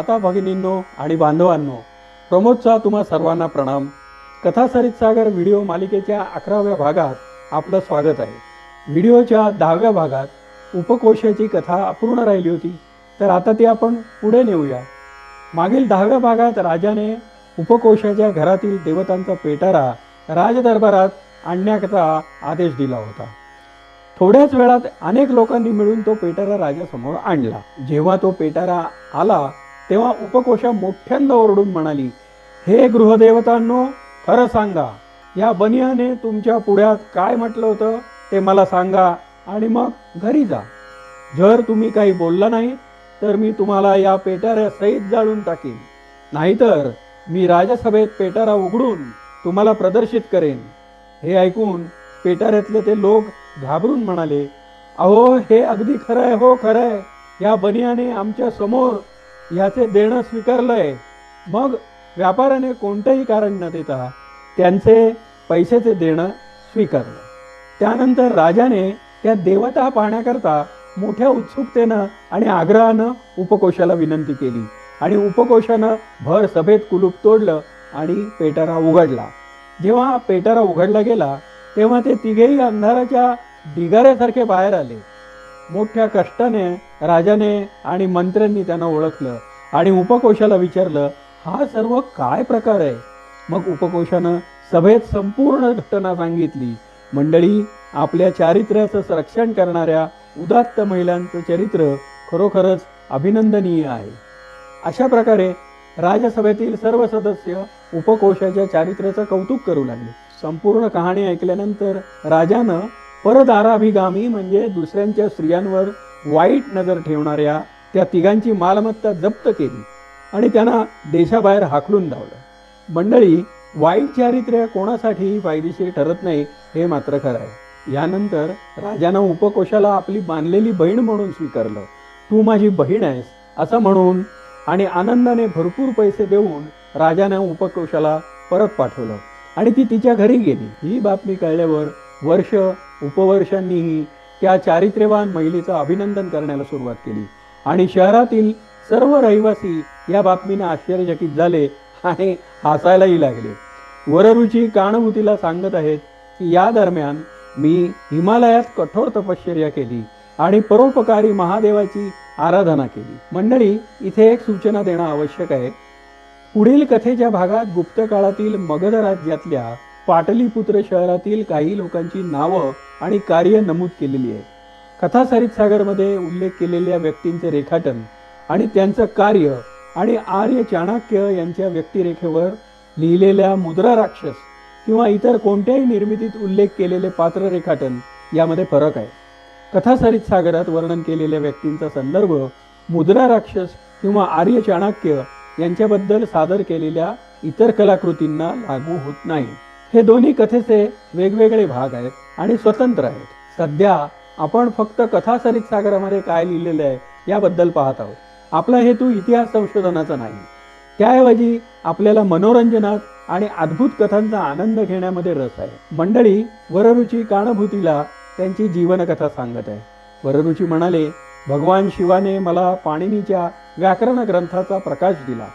माता भगिनींनो आणि बांधवांनो प्रमोदचा तुम्हा सर्वांना प्रणाम. कथासरित सागर व्हिडिओ मालिकेच्या अकराव्या भागात आपलं स्वागत आहे. व्हिडिओच्या दहाव्या भागात उपकोशाची कथा अपूर्ण राहिली होती तर आता ती आपण पुढे नेऊया. मागील दहाव्या भागात राजाने उपकोशाच्या घरातील देवतांचा पेटारा राजदरबारात आणण्याचा आदेश दिला होता. थोड्याच वेळात अनेक लोकांनी मिळून तो पेटारा राजासमोर आणला. जेव्हा तो पेटारा आला तेव्हा उपकोशा मोठ्यांदा ओरडून म्हणाली हे गृहदेवतांनो खरं सांगा या बनियाने तुमच्या पुढ्यात काय म्हटलं होतं ते मला सांगा आणि मग घरी जा. जर तुम्ही काही बोलला नाही तर मी तुम्हाला या पेटाऱ्या सहित जाळून टाकेन. नाहीतर मी राजसभेत पेटारा उघडून तुम्हाला प्रदर्शित करेन. हे ऐकून पेटाऱ्यातले ते लोक घाबरून म्हणाले अहो हे अगदी खरं आहे हो खरं आहे. या बनियाने आमच्यासमोर याचे देणं स्वीकारलंय. मग व्यापाऱ्याने कोणतंही कारण न देता त्यांचे पैशाचे देणं स्वीकारलं. त्यानंतर राजाने त्या देवता पाहण्याकरता मोठ्या उत्सुकतेनं आणि आग्रहानं उपकोशाला विनंती केली आणि उपकोशानं भर सभेत कुलूप तोडलं आणि पेटारा उघडला. जेव्हा पेटारा उघडला गेला तेव्हा ते तिघेही अंधाराच्या ढिगाऱ्यासारखे बाहेर आले. मोठ्या कष्टाने राजाने आणि मंत्र्यांनी त्यांना ओळखलं आणि उपकोशाला विचारलं हा सर्व काय प्रकार आहे? मग उपकोशानं सभेत संपूर्ण घटना सांगितली. मंडळी आपल्या चारित्र्याचं रक्षण करणाऱ्या उदात्त महिलांचं चरित्र खरोखरच अभिनंदनीय आहे. अशा प्रकारे राजसभेतील सर्व सदस्य उपकोशाच्या चारित्र्याचं कौतुक करू लागले. संपूर्ण कहाणी ऐकल्यानंतर राजानं परदाराभिगामी म्हणजे दुसऱ्यांच्या स्त्रियांवर वाईट नजर ठेवणाऱ्या त्या तिघांची मालमत्ता जप्त केली आणि त्यांना देशाबाहेर हाकलून धावलं मंडळी वाईट चारित्र्य कोणासाठीही फायदेशीर ठरत नाही हे मात्र खरं आहे. यानंतर राजानं उपकोशाला आपली बांधलेली बहीण म्हणून स्वीकारलं. तू माझी बहीण आहेस असं म्हणून आणि आनंदाने भरपूर पैसे देऊन राजानं उपकोशाला परत पाठवलं. आणि ती तिच्या घरी गेली. ही बातमी कळल्यावर वर्ष उपवर्षांनीही त्या चारित्र्यवान महिलेचं अभिनंदन करण्याला सुरुवात केली. आणि शहरातील सर्व रहिवासी या बातमीने आश्चर्यचकित झाले आणि हसायलाही लागले. वररुची काणभूतीला सांगत आहेत की या दरम्यान मी हिमालयात कठोर तपश्चर्या केली आणि परोपकारी महादेवाची आराधना केली. मंडळी इथे एक सूचना देणं आवश्यक आहे. पुढील कथेच्या भागात गुप्त काळातील मगध राज्यातल्या पाटलीपुत्र शहरातील काही लोकांची नावं आणि कार्य नमूद केलेली आहेत कथा सागरमध्ये उल्लेख केलेल्या व्यक्तींचे रेखाटन आणि त्यांचं कार्य आणि आर्य चाणक्य यांच्या व्यक्तिरेखेवर लिहिलेल्या मुद्रा राक्षस किंवा इतर कोणत्याही निर्मितीत उल्लेख केलेले पात्र रेखाटन यामध्ये फरक आहे. कथासरित सागरात वर्णन केलेल्या व्यक्तींचा संदर्भ मुद्रा राक्षस किंवा आर्य चाणक्य यांच्याबद्दल सादर केलेल्या इतर कलाकृतींना लागू होत नाही. हे दोन्ही कथेचे वेगवेगळे भाग आहेत आणि स्वतंत्र आहेत. सध्या आपण फक्त कथासरित सागरामध्ये काय लिहिलेलं आहे याबद्दल पाहत आहोत. आपला हेतू इतिहास संशोधनाचा नाही. त्याऐवजी आपल्याला मनोरंजनात आणि अद्भुत कथांचा आनंद घेण्यामध्ये रस आहे. मंडळी वररुची काणभूतीला त्यांची जीवनकथा सांगत आहे. वररुची म्हणाले भगवान शिवाने मला पाणिनीच्या व्याकरण ग्रंथाचा प्रकाश दिला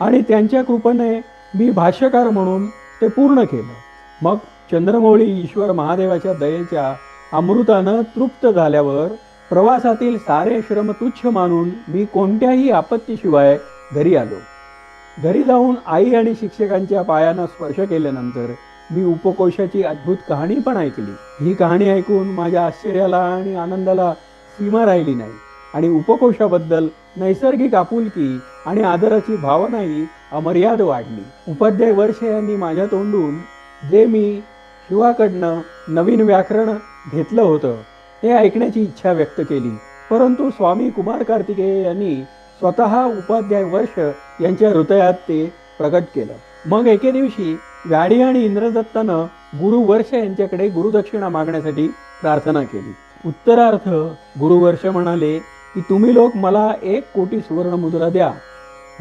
आणि त्यांच्या कृपेने मी भाष्यकार म्हणून ते पूर्ण केलं. मग चंद्रमौळी ईश्वर महादेवाच्या दयेच्या अमृतानं तृप्त झाल्यावर प्रवासातील सारे श्रम तुच्छ मानून मी कोणत्याही आपत्तीशिवाय घरी आलो. घरी जाऊन आई आणि शिक्षकांच्या पायांना स्पर्श केल्यानंतर मी उपकोशाची अद्भुत कहाणी पण ऐकली. ही कहाणी ऐकून माझ्या आश्चर्याला आणि आनंदाला सीमा राहिली नाही. आणि उपकोशाबद्दल नैसर्गिक आपुलकी आणि आदराची भावनाही अमर्याद वाढली. उपाध्याय वर्ष यांनी माझ्या तोंडून जे मी शिवाकडनं नवीन व्याकरण घेतलं होतं ते ऐकण्याची इच्छा व्यक्त केली. परंतु स्वामी कुमार कार्तिकेय यांनी स्वतः उपाध्याय वर्ष यांच्या हृदयात ते प्रकट केलं. मग एके दिवशी व्याडी आणि इंद्रदत्तानं गुरु वर्ष यांच्याकडे गुरुदक्षिणा मागण्यासाठी प्रार्थना केली. उत्तरार्थ गुरुवर्ष म्हणाले की तुम्ही लोक मला एक कोटी सुवर्ण मुद्रा द्या.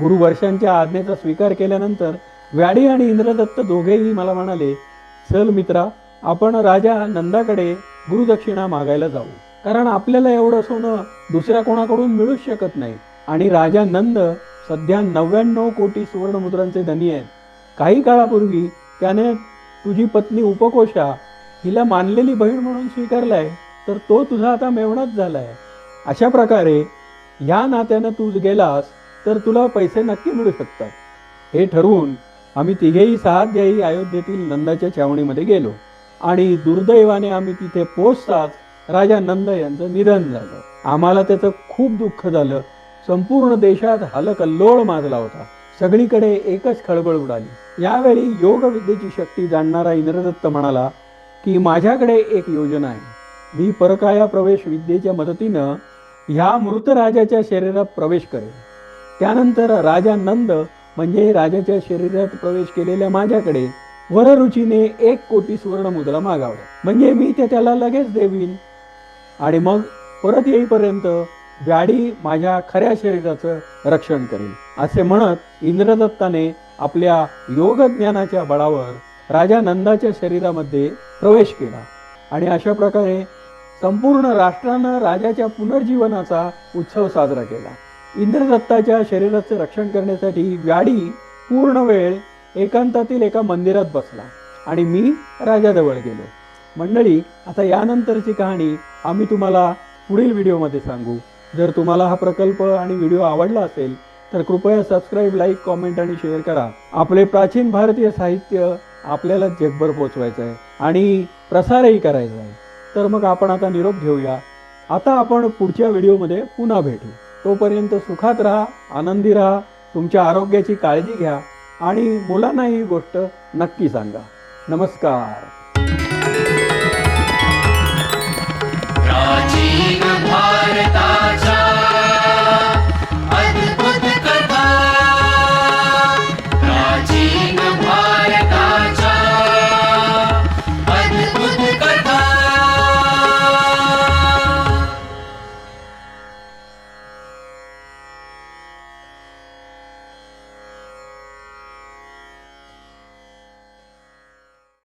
गुरुवर्षांच्या आज्ञेचा स्वीकार केल्यानंतर व्याडी आणि इंद्रदत्त दोघेही मला म्हणाले चल मित्रा आपण राजा नंदाकडे गुरुदक्षिणा मागायला जाऊ. कारण आपल्याला एवढं सोनं दुसऱ्या कोणाकडून मिळूच शकत नाही. आणि राजा नंद सध्या नव्याण्णव कोटी सुवर्णमुद्रांचे धनी आहेत. काही काळापूर्वी त्याने तुझी पत्नी उपकोषा हिला मानलेली बहीण म्हणून स्वीकारलाय तर तो तुझा आता मेवणाच झालाय. अशा प्रकारे ह्या नात्यानं तू गेलास तर तुला पैसे नक्की मिळू शकतात. हे ठरवून आम्ही तिघेही सहाध्यायी अयोध्येतील नंदाच्या छावणीमध्ये गेलो आणि दुर्दैवाने आम्ही तिथे पोचताच राजा नंद यांचं निधन झालं. आम्हाला त्याचं खूप दुःख झालं. संपूर्ण देशात हलकल्लोळ माजला होता. सगळीकडे एकच खळबळ उडाली. यावेळी योग विद्येची शक्ती जाणणारा इंद्रदत्त म्हणाला की माझ्याकडे एक योजना आहे. मी परकाया प्रवेश विद्येच्या मदतीनं ह्या मृत राजाच्या शरीरात प्रवेश करेल. त्यानंतर राजा नंद म्हणजे राजाच्या शरीरात प्रवेश केलेल्या माझ्याकडे वररुचीने एक कोटी सुवर्ण मुद्रा मागाव्या म्हणजे मी ते त्याला लगेच देवीन. आणि मग परत येईपर्यंत व्याडी माझ्या खऱ्या शरीराचं रक्षण करेल. असे म्हणत इंद्रदत्ताने आपल्या योगज्ञानाच्या बळावर राजा नंदाच्या शरीरामध्ये प्रवेश केला. आणि अशा प्रकारे संपूर्ण राष्ट्रानं राजाच्या पुनर्जीवनाचा उत्सव साजरा केला. इंद्रदत्ताच्या शरीराचं रक्षण करण्यासाठी व्याडी पूर्ण वेळ एकांतातील एका मंदिरात बसला आणि मी राजाजवळ गेलो. मंडळी आता यानंतरची कहाणी आम्ही तुम्हाला पुढील व्हिडिओमध्ये सांगू. जर तुम्हाला हा प्रकल्प आणि व्हिडिओ आवडला असेल तर कृपया सबस्क्राईब लाईक कॉमेंट आणि शेअर करा. आपले प्राचीन भारतीय साहित्य आपल्याला जगभर पोचवायचं आहे आणि प्रसारही करायचा आहे तर मग आपण आता निरोप घेऊया. आता आपण पुढच्या व्हिडिओमध्ये पुन्हा भेटू. तोपर्यंत सुखात राहा आनंदी राहा तुमच्या आरोग्याची काळजी घ्या आणि मुलांना ही गोष्ट नक्की सांगा. नमस्कार.